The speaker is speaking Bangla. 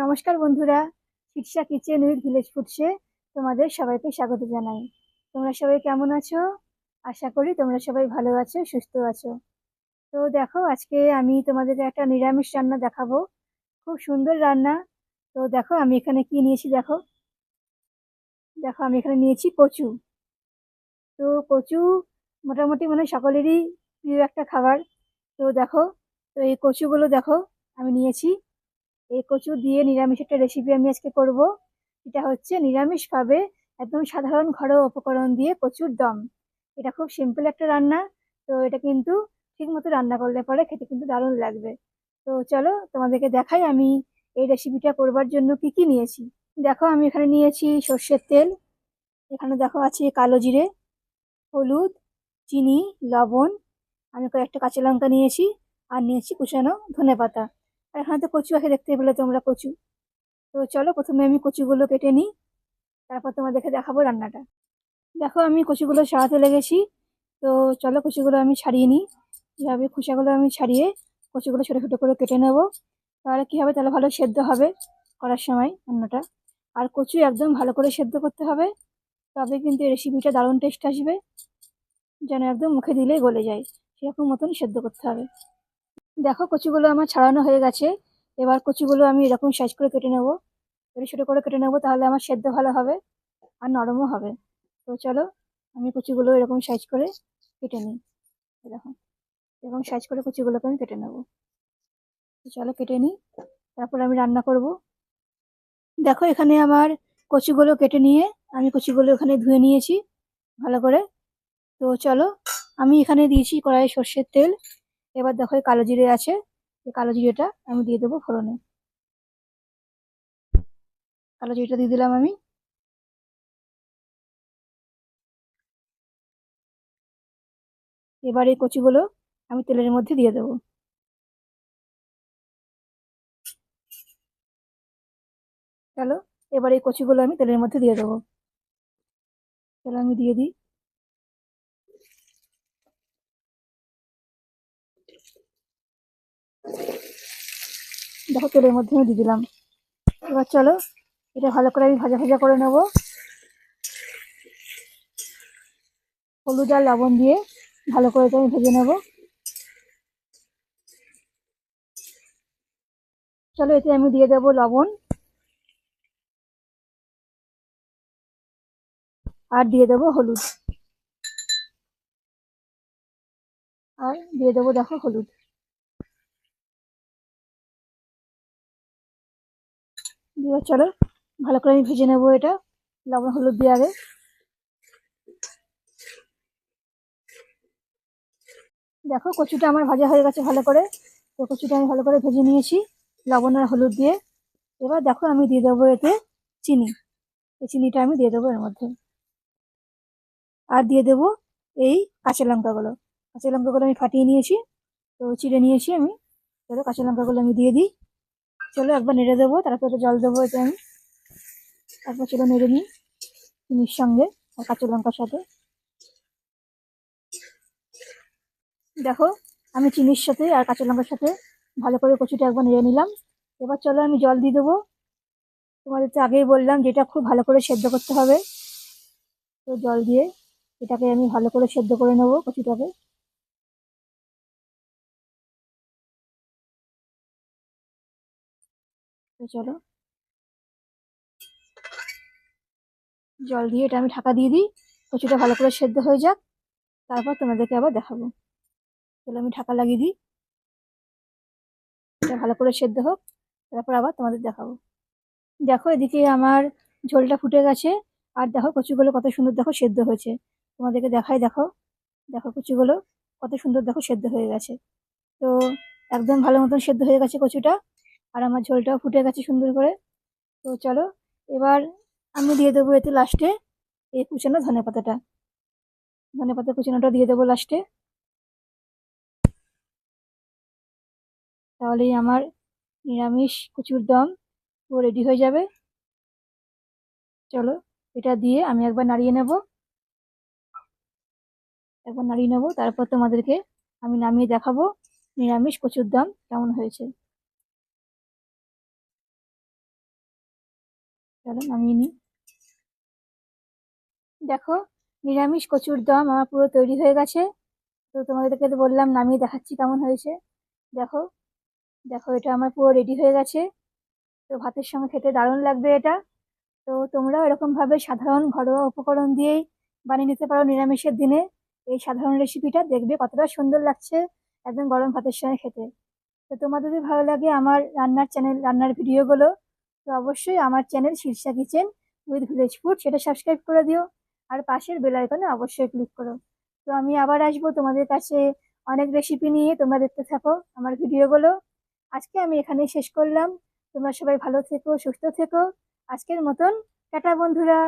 নমস্কার বন্ধুরা, শিক্ষা কিচেন উইথ ভিলেজ ফুডসে তোমাদের সবাইকে স্বাগত জানাই। তোমরা সবাই কেমন আছো? আশা করি তোমরা সবাই ভালো আছো, সুস্থ আছো। তো দেখো, আজকে আমি তোমাদেরকে একটা নিরামিষ রান্না দেখাবো। খুব সুন্দর রান্না। তো দেখো, আমি এখানে কি নিয়েছি দেখো। দেখো, আমি এখানে নিয়েছি কচু। তো কচু মোটামুটি মানে সকলেরই প্রিয় একটা খাবার। তো দেখো, তো এই কচুগুলো দেখো, আমি নিয়েছি। এই কচু দিয়ে নিরামিষ একটা রেসিপি আমি আজকে করব। এটা হচ্ছে নিরামিষ নিরামিষভাবে একদম সাধারণ ঘরোয়া উপকরণ দিয়ে কচুর দম। এটা খুব সিম্পল একটা রান্না, তো এটা কিন্তু ঠিক মতো রান্না করলে পরে খেতে কিন্তু দারুণ লাগবে। তো চলো তোমাদেরকে দেখাই আমি এই রেসিপিটা করবার জন্য কি কি নিয়েছি। দেখো আমি এখানে নিয়েছি সর্ষের তেল, এখানে দেখো আছে কালো জিরে, হলুদ, চিনি, লবণ, আমি কয়েকটা কাঁচা লঙ্কা নিয়েছি, আর নিয়েছি কুচানো ধনে পাতা আর এখানে তো কচু আছে দেখতে পেলে তোমরা কচু। তো চলো প্রথমে আমি কচুগুলো কেটে নিই, তারপর তোমাদেরকে দেখাবো রান্নাটা। দেখো আমি কচুগুলো সারাতে লেগেছি, তো চলো কচুগুলো আমি ছাড়িয়ে নিই। এভাবে খোসাগুলো আমি ছাড়িয়ে কচুগুলো ছোটো ছোটো করে কেটে নেব। তাহলে কী হবে? তাহলে ভালো সেদ্ধ হবে করার সময় রান্নাটা। আর কচু একদম ভালো করে সেদ্ধ করতে হবে, তবে কিন্তু রেসিপিটা দারুণ টেস্ট আসবে। যেন একদম মুখে দিলেই গলে যায়, সেরকম মতন সেদ্ধ করতে হবে। দেখো কচুগুলো আমার ছাড়ানো হয়ে গেছে। এবার কচুগুলো আমি এরকম সাইজ করে কেটে নেব। ছোটো ছোটো করে কেটে নেব তাহলে আমার সেদ্ধ ভালো হবে আর নরমও হবে। তো চলো আমি কচুগুলো এরকম সাইজ করে কেটে নিই। এরকম এরকম সাইজ করে কচুগুলোকে আমি কেটে নেব। তো চলো কেটে নিই, তারপর আমি রান্না করব। দেখো এখানে আমার কচুগুলো কেটে নিয়ে আমি কচুগুলো এখানে ধুয়ে নিয়েছি ভালো করে। তো চলো আমি এখানে দিয়েছি কড়াইয়ে সর্ষের তেল। এবার দেখো এই কালো জিরে আছে। এই কালো জিরেটা আমি দিয়ে দেবো ফোড়নে। কালো জিরেটা দিয়ে দিলাম আমি। এবার এই কচিগুলো আমি তেলের মধ্যে দিয়ে দেবো। চলো, এবার এই কচিগুলো আমি তেলের মধ্যে দিয়ে দেবো। চলো, আমি দিয়ে দিই। দেখো তেলের মধ্যে আমি দিয়ে দিলাম। এবার চলো, এটা ভালো করে আমি ভাজা ভাজা করে নেব। হলুদ আর লবণ দিয়ে ভালো করে আমি ভেজে নেব। চলো, এতে আমি দিয়ে দেবো লবণ। আর দিয়ে দেবো হলুদ। আর দিয়ে দেবো, দেখো হলুদ। দিয়ে চলো, ভালো করে আমি ভেজে নেব এটা। লবণ, হলুদ দিয়ে আগে। দেখো, কচুটা আমার ভাজা হয়ে গেছে ভালো করে। তো কচুটা আমি ভালো করে ভেজে নিয়েছি, লবণ আর হলুদ দিয়ে। এবার দেখো, আমি দিয়ে দেবো এতে চিনি। এই চিনিটা আমি দিয়ে দেবো এর মধ্যে। আর দিয়ে দেবো এই কাঁচা লঙ্কাগুলো। কাঁচা লঙ্কাগুলো আমি ফাটিয়ে নিয়েছি। তো চিড়ে নিয়েছি আমি। চলো কাঁচা লঙ্কাগুলো আমি দিয়ে দিই। চলো একবার নেড়ে দেবো, তারপরে জল দেবো এটা আমি। তারপর চলো নেড়ে নিই চিনির সঙ্গে, আর কাঁচা লঙ্কার সাথে। দেখো, আমি চিনির সাথে আর কাঁচা লঙ্কার সাথে ভালো করে কচুটা একবার নেড়ে নিলাম। এবার চলো আমি জল দিয়ে দেবো। তোমাদের তো আগেই বললাম যেটা খুব ভালো করে সেদ্ধ করতে হবে। তো জল দিয়ে এটাকে আমি ভালো করে সেদ্ধ করে নেব কচুটাকে। তো চলো। জল দিয়ে এটা আমি ঢাকা দিয়ে দিই। কচুটা ভালো করে সেদ্ধ হয়ে যাক। তারপর তোমাদেরকে আবার দেখাবো। চলো আমি ঢাকা লাগিয়ে দিই। এটা ভালো করে সেদ্ধ হোক। তারপর আবার তোমাদের দেখাবো। দেখো এদিকে আমার ঝোলটা ফুটে গেছে। আর দেখো কচুগুলো কত সুন্দর দেখো সেদ্ধ হয়েছে। তোমাদেরকে দেখাই, দেখো। দেখো কচুগুলো কত সুন্দর দেখো সেদ্ধ হয়ে গেছে। তো একদম ভালো মতন সেদ্ধ হয়ে গেছে কচুটা। আর আমার ঝোলটাও ফুটে গেছে সুন্দর করে। তো চলো, এবার আমি দিয়ে দেবো এতে লাস্টে এই কুচানো ধনে পাতাটা। ধনে পাতা কুচানোটা দিয়ে দেবো লাস্টে তাহলেই আমার নিরামিষ কচুর দম ও রেডি হয়ে যাবে। চলো, এটা দিয়ে আমি একবার নাড়িয়ে নেব। একবার নাড়িয়ে নেব, তারপর তোমাদেরকে আমি নামিয়ে দেখাবো নিরামিষ কচুর দম কেমন হয়েছে। চলো নামিয়ে নিই। দেখো, নিরামিষ কচুর দম আমার পুরো তৈরি হয়ে গেছে। তো তোমাদেরকে তো বললাম নামিয়ে দেখাচ্ছি কেমন হয়েছে। দেখো দেখো, এটা আমার পুরো রেডি হয়ে গেছে। তো ভাতের সঙ্গে খেতে দারুণ লাগবে এটা। তো তোমরাও এরকমভাবে সাধারণ ঘরোয়া উপকরণ দিয়েই বানিয়ে নিতে পারো নিরামিষের দিনে। এই সাধারণ রেসিপিটা দেখবে কতটা সুন্দর লাগছে একদম গরম ভাতের সঙ্গে খেতে। তো তোমাদের যদি ভালো লাগে আমার রান্নার চ্যানেল রান্নার ভিডিওগুলো তো অবশ্যই আমার channel Shirsha kitchen with village food সেটা সাবস্ক্রাইব করে দিও। আর পাশের বেল আইকনে অবশ্যই ক্লিক করো। তো আমি আবার আসব তোমাদের কাছে অনেক রেসিপি নিয়ে, তোমরা দেখতে থাকো আমার ভিডিওগুলো। আজকে আমি এখানেই শেষ করলাম। তোমরা সবাই ভালো থেকো, সুস্থ থেকো। আজকের মতন, টাটা বন্ধুরা।